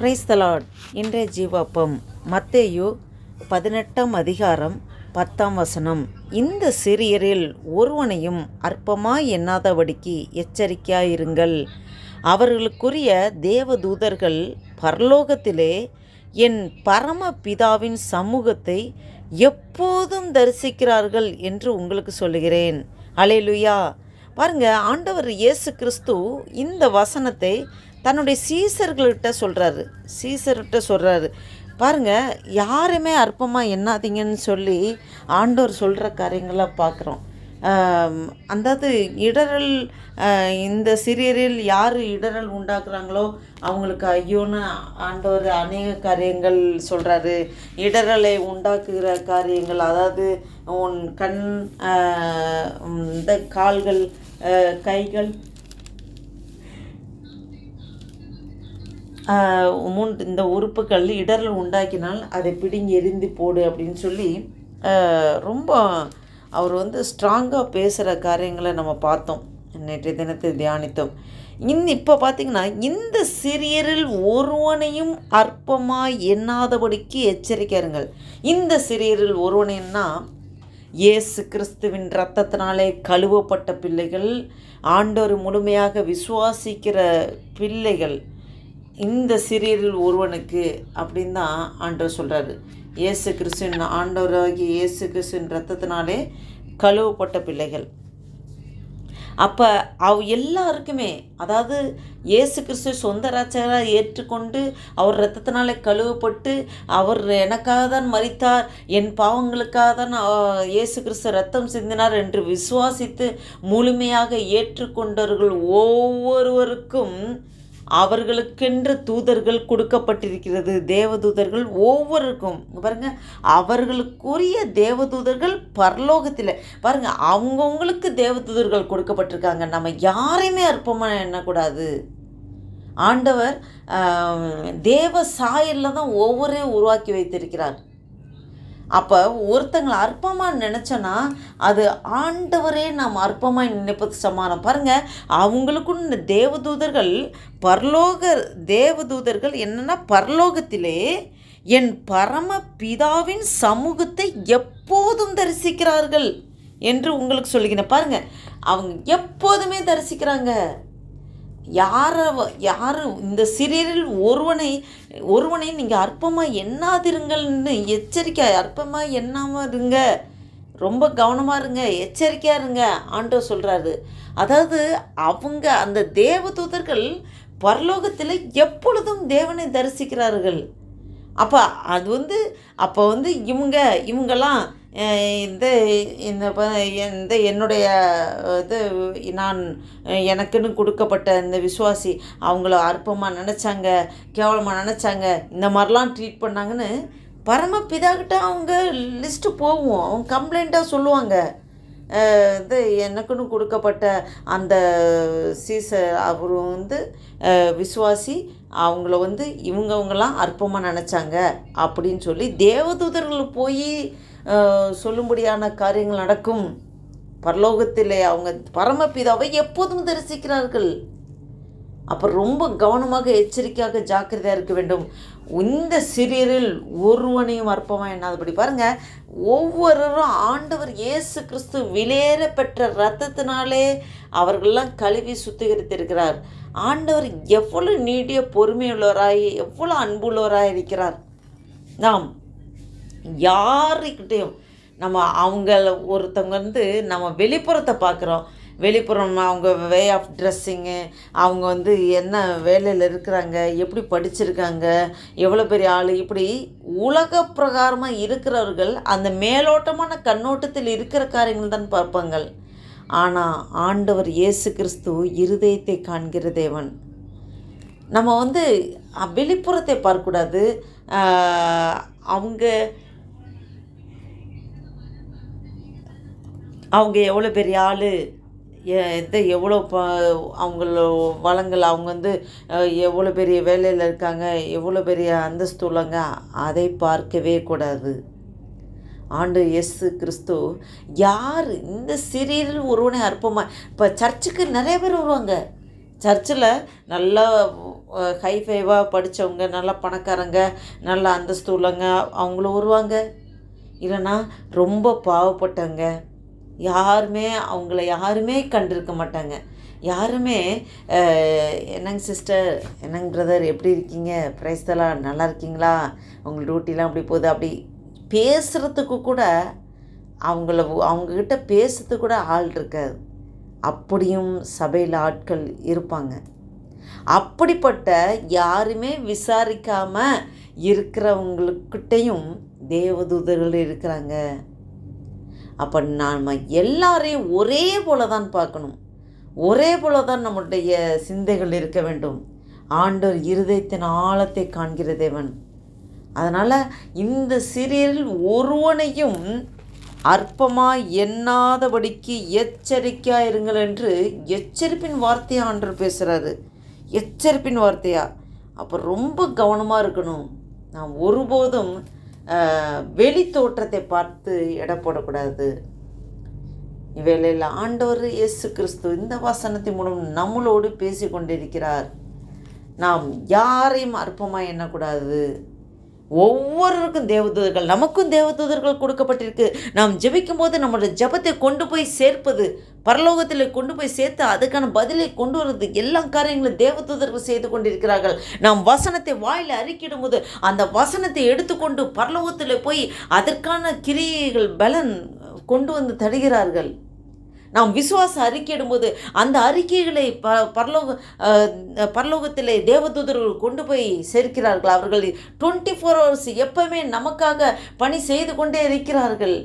Price தலாட் இன்றைய ஜீவாப்பம் மத்தேயு பதினெட்டாம் அதிகாரம் பத்தாம் வசனம். இந்த சிறியரில் ஒருவனையும் அற்பமாய் எண்ணாதபடிக்கு எச்சரிக்கையாயிருங்கள். அவர்களுக்குரிய தேவதூதர்கள் பரலோகத்திலே என் பரம பிதாவின் சமூகத்தை எப்போதும் தரிசிக்கிறார்கள் என்று உங்களுக்கு சொல்லுகிறேன். அலேலுயா பாருங்க ஆண்டவர் இயேசு கிறிஸ்து இந்த வசனத்தை தன்னுடைய சீசர்கள்கிட்ட சொல்கிறாரு சீசர்கிட்ட சொல்கிறாரு பாருங்கள் யாருமே அற்பமாக எண்ணாதீங்கன்னு சொல்லி ஆண்டவர் சொல்கிற காரியங்களாக பார்க்குறோம் அதாவது இடரல் இந்த சிறியரில் யார் இடரல் உண்டாக்குறாங்களோ அவங்களுக்கு ஐயோன்னு ஆண்டவர் அநேக காரியங்கள் சொல்கிறாரு இடரலை உண்டாக்குகிற காரியங்கள் அதாவது உன் கண் இந்த கால்கள் கைகள் முன் இந்த உறுப்புகள் இடரல் உண்டாக்கினால் அதை பிடுங்கி எரிந்து போடு அப்படின்னு சொல்லி ரொம்ப அவர் வந்து ஸ்ட்ராங்காக பேசுகிற காரியங்களை நம்ம பார்த்தோம். நேற்றைய தினத்தை தியானித்தோம். இந் இப்போ பார்த்திங்கன்னா இந்த சிறியரில் ஒருவனையும் அற்பமாக எண்ணாதபடிக்கு எச்சரிக்கையாருங்கள் இந்த சிறியரில் ஒருவனைன்னா இயேசு கிறிஸ்துவின் ரத்தத்தினாலே கழுவப்பட்ட பிள்ளைகள் ஆண்டவர் முழுமையாக விசுவாசிக்கிற பிள்ளைகள் இந்த சிறியரில் ஒருவனுக்கு அப்படின்னு தான் ஆண்டவர் சொல்கிறாரு இயேசு கிறிஸ்துவின் ஆண்டவராகிய இயேசு கிறிஸ்துவின் ரத்தத்தினாலே கழுவப்பட்ட பிள்ளைகள். அப்போ அவ் எல்லாருக்குமே அதாவது இயேசு கிறிஸ்து சொந்த ரட்சகராக ஏற்றுக்கொண்டு அவர் ரத்தத்தினாலே கழுவப்பட்டு அவர் எனக்காக தான் மறித்தார் என் பாவங்களுக்காக தான் இயேசு கிறிஸ்து ரத்தம் சிந்தினார் என்று விசுவாசித்து முழுமையாக ஏற்றுக்கொண்டவர்கள் ஒவ்வொருவருக்கும் அவர்களுக்கென்று தூதர்கள் கொடுக்கப்பட்டிருக்கிறது. தேவதூதர்கள் ஒவ்வொருக்கும். பாருங்கள் பாருங்க அவர்களுக்குரிய தேவதூதர்கள் பரலோகத்தில். பாருங்கள் அவங்கவுங்களுக்கு தேவதூதர்கள் கொடுக்கப்பட்டிருக்காங்க. நம்ம யாரையுமே அற்பமாக எண்ணக்கூடாது. ஆண்டவர் தேவ சாயலில் தான் ஒவ்வொரு உருவாக்கி வைத்திருக்கிறார். அப்போ ஒருத்தங்களை அற்பமாக நினச்சோன்னா அது ஆண்டவரே நாம் அற்பமாக நினைப்பது சமானம். பாருங்கள் அவங்களுக்கும் இந்த தேவதூதர்கள் பரலோக தேவதூதர்கள் என்னென்னா பரலோகத்திலே என் பரம பிதாவின் சமூகத்தை எப்போதும் தரிசிக்கிறார்கள் என்று உங்களுக்கு சொல்லுகிறேன். பாருங்கள் அவங்க எப்போதுமே தரிசிக்கிறாங்க. யாரை யார் இந்த சிறியரில் ஒருவனை ஒருவனை நீங்கள் அற்பமாக எண்ணாதிருங்கள்னு எச்சரிக்கை அற்பமாக எண்ணாமல் இருங்க. ரொம்ப கவனமாக இருங்க எச்சரிக்கையாக இருங்க ஆண்டோ சொல்கிறாரு அதாவது அவங்க அந்த தேவதூதர்கள் பரலோகத்தில் எப்பொழுதும் தேவனை தரிசிக்கிறார்கள். அப்போ அது வந்து அப்போ வந்து இவங்க இவங்கெல்லாம் இந்த இந்த இந்த என்னுடைய இது நான் எனக்குன்னு கொடுக்கப்பட்ட இந்த விசுவாசி அவங்கள அற்பமாக நினச்சாங்க கேவலமாக நினச்சாங்க இந்த மாதிரிலாம் ட்ரீட் பண்ணாங்கன்னு பரமபிதாகிட்ட அவங்க லிஸ்ட்டு போவோம் அவங்க கம்ப்ளைண்ட்டாக சொல்லுவாங்க. இது எனக்குன்னு கொடுக்கப்பட்ட அந்த சீச அவரும் வந்து விசுவாசி அவங்கள வந்து இவங்கவங்களாம் அற்பமாக நினச்சாங்க அப்படின்னு சொல்லி தேவதூதர்கள் போய் சொல்லும்படியான காரியங்கள் நடக்கும். பரலோகத்திலே அவங்க பரமபிதாவை எப்போதும் தரிசிக்கிறார்கள். அப்போ ரொம்ப கவனமாக எச்சரிக்கையாக ஜாக்கிரதையாக இருக்க வேண்டும். இந்த சிறியரில் ஒருவனையும் அற்பமாக எண்ணாதபடி பாருங்கள் ஒவ்வொருவரும் ஆண்டவர் இயேசு கிறிஸ்து விலையேற பெற்ற ரத்தத்தினாலே அவர்களெல்லாம் கழுவி சுத்திகரித்திருக்கிறார். ஆண்டவர் எவ்வளவு நீடிய பொறுமையுள்ளவராய் எவ்வளோ அன்புள்ளவராக இருக்கிறார். நாம் யாருக்கிட்டையும் நம்ம அவங்கள ஒருத்தவங்க வந்து நம்ம வெளிப்புறத்தை பார்க்குறோம். வெளிப்புறம் அவங்க வே ஆஃப் ட்ரெஸ்ஸிங்கு அவங்க வந்து என்ன வேலையில் இருக்கிறாங்க எப்படி படிச்சிருக்காங்க எவ்வளோ பெரிய ஆள் இப்படி உலக பிரகாரமாக இருக்கிறவர்கள் அந்த மேலோட்டமான கண்ணோட்டத்தில் இருக்கிற காரியங்கள் தான் பார்ப்பாங்கள். ஆனால் ஆண்டவர் இயேசு கிறிஸ்து இருதயத்தை காண்கிற தேவன். நம்ம வந்து வெளிப்புறத்தை பார்க்கக்கூடாது. அவங்க அவங்க எவ்வளோ பெரிய ஆள் எந்த எவ்வளோ ப அவங்கள வளங்கள் அவங்க வந்து எவ்வளோ பெரிய வேலையில் இருக்காங்க எவ்வளோ பெரிய அந்தஸ்து உள்ளவங்க அதை பார்க்கவே கூடாது. ஆண்டு இயேசு கிறிஸ்து யார் இந்த சிறியரில் ஒருவனே அற்பமாக இப்போ சர்ச்சுக்கு நிறைய பேர் வருவாங்க. சர்ச்சில் நல்லா ஹைஃபைவாக படித்தவங்க நல்லா பணக்காரங்க நல்லா அந்தஸ்து உள்ளவங்க அவங்களும் வருவாங்க. இல்லைன்னா ரொம்ப பாவப்பட்டவங்க. யாருமே அவங்கள யாருமே கண்டிருக்க மாட்டாங்க. யாருமே என்னங்க சிஸ்டர் என்னங்க பிரதர் எப்படி இருக்கீங்க? பிரைஸ்தெல்லாம் நல்லா இருக்கீங்களா? உங்கள் டியூட்டிலாம் அப்படி போகுது? அப்படி பேசுகிறதுக்கு கூட அவங்கள அவங்கக்கிட்ட பேசுறதுக்கு கூட ஆள் இருக்காது. அப்படியும் சபையில் ஆட்கள் இருப்பாங்க. அப்படிப்பட்ட யாருமே விசாரிக்காமல் இருக்கிறவங்களுக்கிட்டையும் தேவதூதர்கள் இருக்கிறாங்க. அப்போ நாம் எல்லாரையும் ஒரே போல தான் பார்க்கணும். ஒரே போல தான் நம்முடைய சிந்தைகள் இருக்க வேண்டும். ஆண்டோர் இருதயத்தின் ஆழத்தை காண்கிற தேவன். அதனால் இந்த சிறியரில் ஒருவனையும் அற்பமாக எண்ணாதபடிக்கு எச்சரிக்கையாக இருங்கள் என்று எச்சரிப்பின் வார்த்தையாக ஆண்டர் பேசுகிறாரு எச்சரிப்பின் வார்த்தையாக அப்போ ரொம்ப கவனமாக இருக்கணும். நாம் ஒருபோதும் வெளி தோற்றத்தை பார்த்து எடை போடக்கூடாது. இவையில ஆண்டவர் இயேசு கிறிஸ்து இந்த வசனத்தின் மூலம் நம்மளோடு பேசி கொண்டிருக்கிறார் நாம் யாரையும் அற்பமாக எண்ணக்கூடாது. ஒவ்வொருவருக்கும் தேவதூதர்கள் நமக்கும் தேவதூதர்கள் கொடுக்கப்பட்டிருக்கு. நாம் ஜெபிக்கும் போது நம்மளோட ஜெபத்தை கொண்டு போய் சேர்ப்பது பரலோகத்தில் கொண்டு போய் சேர்த்து அதுக்கான பதிலை கொண்டு வர்றது எல்லா காரியங்களும் தேவதூதர்கள் செய்து கொண்டிருக்கிறார்கள். நாம் வசனத்தை வாயில் அறிக்கிடும் போது அந்த வசனத்தை எடுத்துக்கொண்டு பரலோகத்தில் போய் அதற்கான கிரியைகள் பலன் கொண்டு வந்து தருகிறார்கள். நாம் விசுவாச அறிக்கையிடும்போது அந்த அறிக்கைகளை ப பரலோக பரலோகத்தில் பரலோகத்திலே தேவதூதர்கள் கொண்டு போய் சேர்க்கிறார்கள். அவர்கள் டுவெண்ட்டி ஃபோர் ஹவர்ஸ் எப்பவுமே நமக்காக பணி செய்து கொண்டே இருக்கிறார்கள்.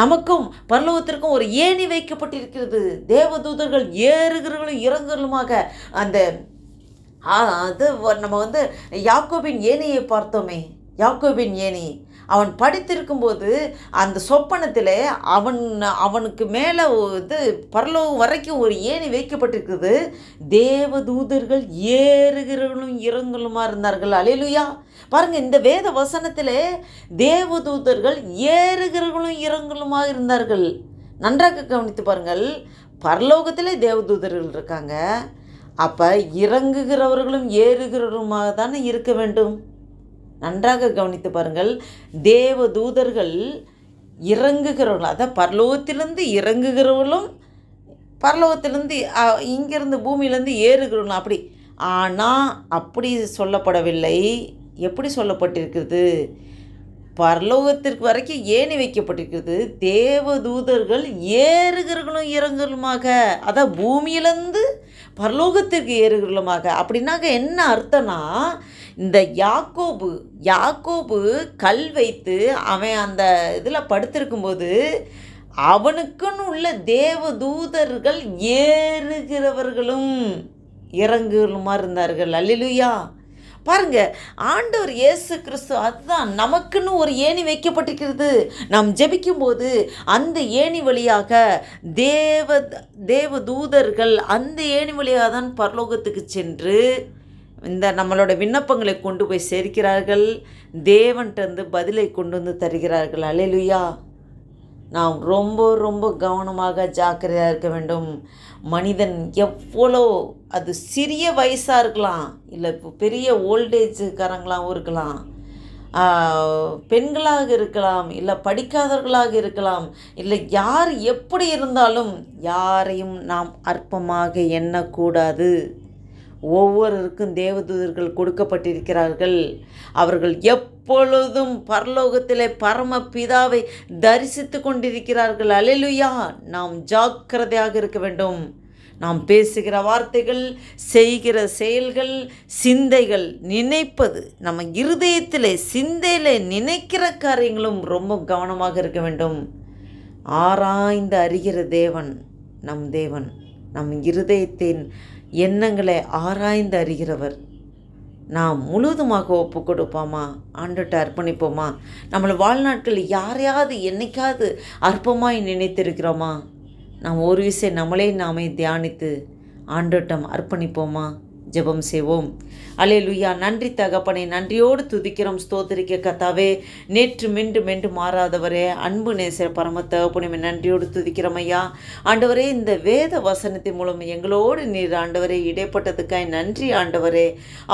நமக்கும் பரலோகத்திற்கும் ஒரு ஏணி வைக்கப்பட்டிருக்கிறது. தேவதூதர்கள் ஏறுகிறவர்களும் இறங்குகளுமாக அந்த அது நம்ம வந்து யாக்கோபின் ஏணியை பார்த்தோமே. யாக்கோபின் ஏணி. அவன் படித்திருக்கும்போது அந்த சொப்பனத்தில் அவன் அவனுக்கு மேலே இது பரலோகம் வரைக்கும் ஒரு ஏணி வைக்கப்பட்டிருக்குது. தேவதூதர்கள் ஏறுகிறவர்களும் இறங்கலுமா இருந்தார்கள். அலையிலுயா. பாருங்கள் இந்த வேத வசனத்தில் தேவதூதர்கள் ஏறுகிறவர்களும் இறங்கலுமாக இருந்தார்கள். நன்றாக கவனித்து பாருங்கள். பரலோகத்தில் தேவதூதர்கள் இருக்காங்க. அப்போ இறங்குகிறவர்களும் ஏறுகிறவருமாக தானே இருக்க வேண்டும். நன்றாக கவனித்து பாருங்கள். தேவ தூதர்கள் இறங்குகிறவர்கள் அதான் பரலோகத்திலிருந்து இறங்குகிறவர்களும் பரலோகத்திலிருந்து இங்கேருந்து இங்கிருந்து பூமியிலேருந்து ஏறுகிறவர்களும் அப்படி. ஆனால் அப்படி சொல்லப்படவில்லை. எப்படி சொல்லப்பட்டிருக்கிறது? பரலோகத்திற்கு வரைக்கும் ஏணி வைக்கப்பட்டிருக்கிறது. தேவ தூதர்கள் ஏறுகிறவர்களும் இறங்குகளுமாக அதான் பூமியிலேருந்து பரலோகத்திற்கு ஏறுகிறவர்களுமாக. அப்படின்னாக்க என்ன அர்த்தம்னா இந்த யாக்கோபு யாக்கோபு கல் வைத்து அவன் அந்த இதில் படுத்திருக்கும்போது அவனுக்குன்னு உள்ள தேவ தூதர்கள் ஏறுகிறவர்களும் இறங்குகளுமா இருந்தார்கள். அல்லேலூயா. பாருங்க ஆண்டவர் இயேசு கிறிஸ்து அதுதான் நமக்குன்னு ஒரு ஏணி வைக்கப்பட்டிருக்கிறது. நாம் ஜெபிக்கும்போது அந்த ஏணி வழியாக தேவ தேவ தூதர்கள் அந்த ஏணி வழியாக தான் பரலோகத்துக்கு சென்று இந்த நம்மளோட விண்ணப்பங்களை கொண்டு போய் சேர்க்கிறார்கள். தேவன்கிட்டருந்து பதிலை கொண்டு வந்து தருகிறார்கள். அலையிலுயா நாம் ரொம்ப ரொம்ப கவனமாக ஜாக்கிரதையாக இருக்க வேண்டும். மனிதன் எவ்வளோ அது சிறிய வயசாக இருக்கலாம். இல்லை இப்போ பெரிய ஓல்டேஜுக்காரங்களாகவும் இருக்கலாம். பெண்களாக இருக்கலாம். இல்லை படிக்காதவர்களாக இருக்கலாம். இல்லை யார் எப்படி இருந்தாலும் யாரையும் நாம் அற்பமாக எண்ணக்கூடாது. ஒவ்வொருவருக்கும் தேவதூதர்கள் கொடுக்கப்பட்டிருக்கிறார்கள். அவர்கள் எப்பொழுதும் பரலோகத்திலே பரம பிதாவை தரிசித்து கொண்டிருக்கிறார்கள். அலிலுயா நாம் ஜாக்கிரதையாக இருக்க வேண்டும். நாம் பேசுகிற வார்த்தைகள் செய்கிற செயல்கள் சிந்தைகள் நினைப்பது நம்ம இருதயத்திலே சிந்தையிலே நினைக்கிற காரியங்களும் ரொம்ப கவனமாக இருக்க வேண்டும். ஆராய்ந்து அறிகிற தேவன் நம் தேவன். நம் இருதயத்தின் எண்ணங்களை ஆராய்ந்து அறிகிறவர். நாம் முழுவதுமாக ஒப்பு கொடுப்போமா? ஆண்டுகிட்ட அர்ப்பணிப்போமா? நம்மளை வாழ்நாட்கள் யாரையாவது என்னைக்காவது அற்பமாய் நினைத்திருக்கிறோமா? நாம் ஒரு விஷயம் நம்மளே நாமே தியானித்து ஆண்டோட்டம் அர்ப்பணிப்போமா? ஜெபம் செய்வோம். அலேலுயா நன்றி தகப்பனை நன்றியோடு துதிக்கிறோம் ஸ்தோத்திரிக்க கத்தாவே. நேற்று மென்று மென்று மாறாதவரே அன்பு நேசர் பரம தகப்பனை நன்றியோடு துதிக்கிறோம் ஐயா. ஆண்டவரே இந்த வேத வசனத்தின் மூலம் எங்களோடு நீர் ஆண்டவரே இடைப்பட்டதுக்காய் நன்றி ஆண்டவரே.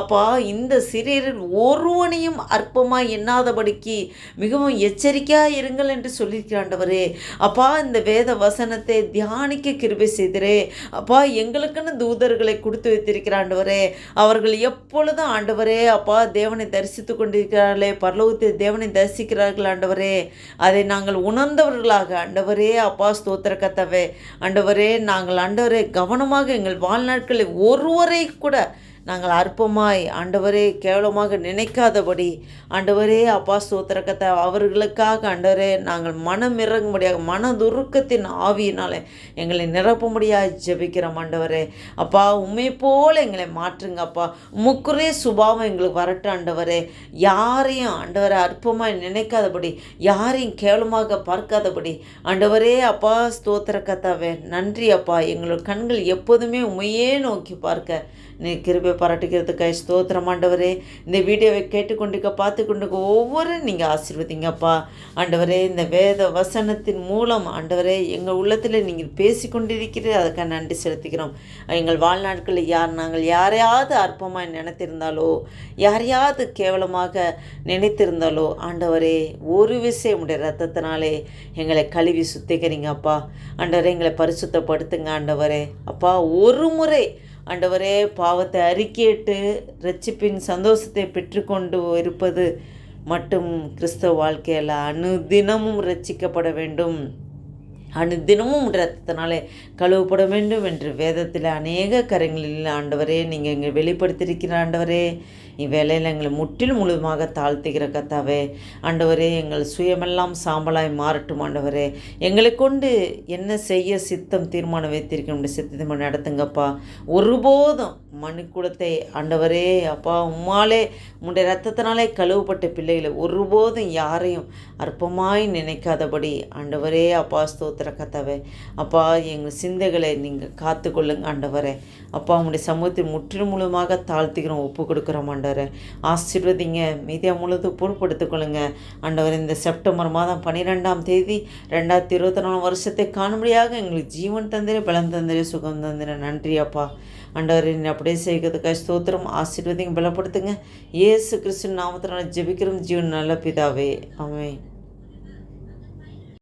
அப்பா இந்த சிறியரில் ஒருவனையும் அற்பமாக எண்ணாதபடிக்கு மிகவும் எச்சரிக்கையாக இருங்கள் என்று சொல்லியிருக்கிற ஆண்டவரே. அப்பா இந்த வேத வசனத்தை தியானிக்க கிருபை செய்திரே. அப்பா எங்களுக்குன்னு தூதர்களை கொடுத்து வைத்திருக்கிறாண்டவரே ஆண்டவரே. அவர்கள் எப்பொழுதும் ஆண்டவரே அப்பா தேவனை தரிசித்து கொண்டிருக்கிறார்களே பரலோகத்தில் தேவனை தரிசிக்கிறார்கள் ஆண்டவரே. அதை நாங்கள் உணர்ந்தவர்களாக ஆண்டவரே அப்பா ஸ்தோத்திர கத்தவே ஆண்டவரே நாங்கள் ஆண்டவரே கவனமாக எங்கள் வாழ்நாட்களில் ஒருவரை கூட நாங்கள் அற்பமாய் ஆண்டவரே கேவலமாக நினைக்காதபடி ஆண்டவரே அப்பா சூத்திரக்கத்தை அவர்களுக்காக ஆண்டவரே நாங்கள் மனம் இறங்கும்படியாக மனதுருக்கத்தின் ஆவியினால் எங்களை நிரப்பும்படியாக ஜெபிக்கிறோம் ஆண்டவரே. அப்பா உண்மை போல் எங்களை மாற்றுங்க அப்பா. சுபாவம் எங்களுக்கு வரட்டும் ஆண்டவரே. யாரையும் ஆண்டவரை அற்பமாய் நினைக்காதபடி யாரையும் கேவலமாக பார்க்காதபடி ஆண்டவரே அப்பா ஸ்தோத்திர கத்தாவே நன்றி அப்பா. எங்களோட கண்கள் எப்போதுமே உண்மையே நோக்கி பார்க்க நீ கிருபை பாராட்டுக்கிறதுக்காய் ஸ்தோத்திரம் ஆண்டவரே. இந்த வீடியோவை கேட்டுக்கொண்டுக்க பார்த்து கொண்டு ஒவ்வொரு நீங்கள் ஆசீர்வதிங்கப்பா ஆண்டவரே இந்த வேத வசனத்தின் மூலம் ஆண்டவரே எங்கள் உள்ளத்தில் நீங்கள் பேசி கொண்டிருக்கிறது அதுக்காக நன்றி செலுத்துகிறோம். எங்கள் வாழ்நாட்களில் யார் நாங்கள் யாரையாவது அற்பமாக நினைத்திருந்தாலோ யாரையாவது கேவலமாக நினைத்திருந்தாலோ ஆண்டவரே ஒரு விஷயம் உடைய ரத்தத்தினாலே எங்களை கழுவி சுத்திக்கிறீங்க அப்பா. ஆண்டவரே எங்களை பரிசுத்தப்படுத்துங்க ஆண்டவரே. அப்பா ஒரு முறை ஆண்டவரே பாவத்தை அறிக்கையிட்டு ரட்சிப்பின் சந்தோஷத்தை பெற்றுக்கொண்டு இருப்பது மட்டும் கிறிஸ்தவ வாழ்க்கையில் அனுதினமும் ரட்சிக்கப்பட வேண்டும். அனுதினமும் ரத்தத்தினாலே கழுவப்பட வேண்டும் என்று வேதத்தில் அநேக கரங்களில் ஆண்டவரே நீங்கள் இங்கே வெளிப்படுத்தியிருக்கிற ஆண்டவரே இவ்வேளையில் எங்களை முற்றிலும் முழுதுமாக தாழ்த்துகிற கத்தாவே ஆண்டவரே எங்கள் சுயமெல்லாம் சாம்பலாய் மாறட்டும் ஆண்டவரே. எங்களை கொண்டு என்ன செய்ய சித்தம் தீர்மானம் வைத்திருக்கணும் சித்தத்தை நடத்துங்கப்பா. ஒருபோதும் மனுக்குலத்தை ஆண்டவரே அப்பா உம்மாலே உன்னுடைய ரத்தத்தினாலே கழுவப்பட்ட பிள்ளைகளை ஒருபோதும் யாரையும் அற்பமாய் நினைக்காதபடி ஆண்டவரே அப்பா ஸ்தோத்திர கத்தவை அப்பா எங்கள் சிந்தைகளை நீங்கள் காத்துக்கொள்ளுங்க ஆண்டவரே. அப்பா உங்களுடைய சமூகத்தில் முற்றிலும் முழுமாக தாழ்த்துக்கிறோம் ஒப்பு கொடுக்குறோம் ஆண்டவரை. ஆசீர்வதிங்க. மீதியா முழுது பொருட்படுத்திக்கொள்ளுங்க. ஆண்டவர் இந்த செப்டம்பர் மாதம் பன்னிரெண்டாம் தேதி ரெண்டாயிரத்தி இருபத்தி நாலு வருஷத்தை காணும்படியாக எங்களுக்கு ஜீவன் தந்திர பலன் தந்திர சுகம் தந்திர. நன்றி அப்பா. ஆண்டவர் அப்படியே செய்கிறதுக்காக ஸ்தோத்திரம் ஆசீர்வதிங்க பலப்படுத்துங்க. ஏசு கிறிஸ்து நாமத்தினால ஜெபிக்கிறோம். ஜீவன் நல்ல பிதாவே. அவை